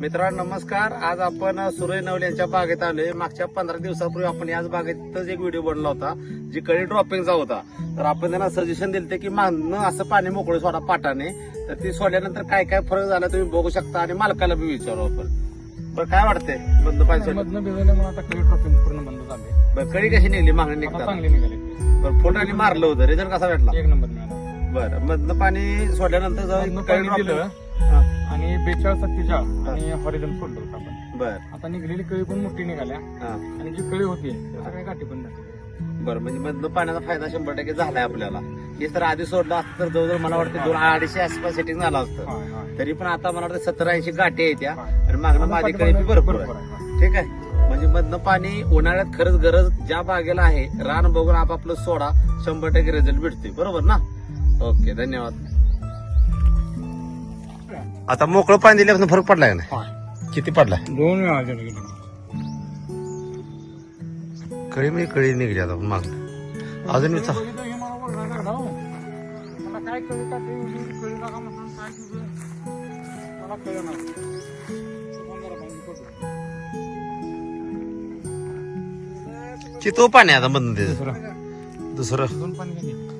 मित्रांनो नमस्कार. आज आपण सुरय नवले यांच्या बागेत आलोय. मागच्या पंधरा दिवसापूर्वी आपण याच बागेतच एक व्हिडिओ बनला होता जी कळी ड्रॉपिंगचा होता. तर आपण त्यांना सजेशन दिलं की मागणं असं पाणी मोकळं सोडा पाटाने. तर ती सोडल्यानंतर काय काय फरक झाला तुम्ही बघू शकता आणि मालकाला बी विचारू आपण. बरं काय वाटतंय? बंद आता कळी ट्रॉफिक पूर्ण बंद झाले. बरं कळी कशी निघली मागणी निघतात चांगले निघाले. बरं फोटाने मारलं होतं. रिझल्ट कसा भेटला? एक नंबर मिळाला. बरं मधनं पाणी सोडल्यानंतर कळी आणि बेचाळीस सत्तेचाळ आणि हॉरिझन सोडलं होतं आपण बरं. आता निघलेली कळी पण मोठी निघाल्या. हा. आणि जी कळी होती त्या सगळ्या गाठी पण बरं म्हणजे मधनं पाण्याचा फायदा शंभर टक्के झालाय आपल्याला. हे तर आधी सोडलं असतं तर जवळजवळ मला वाटतं दोन अडीचशे आसपास सेटिंग झालं असतं. होय, होय. तरी पण आता मला वाटतं सत्तर ऐंशी गाठी आहेत त्या. आणि मागणं माझी कळी बी भरपूर भरपूर आहे आहे. ठीक आहे? म्हणजे मधनं पाणी उन्हाळ्यात खरंच गरज ज्या बागेला आहे रान बघून आपापलं सोडा शंभर टक्के रिझल्ट भेटतोय. बरोबर ना? ओके धन्यवाद. आता मोकळं पाणी दिल्यापासून फरक पडलाय ना. किती पडलाय दोन वेळा झालं गेलं. कळी म्हणजे कळी निघली आता माग अजून मी चा- बघितलं मला बोलला लागला, हो. मला काय कळी टाकली, एवढी कळी टाका म्हणून काय तुझं? मला कळलं नाही. फोन जरा बंद करतो. किती पाणी आता मधनं त्याचं दुसरं दुसरं दोन पाणी गेली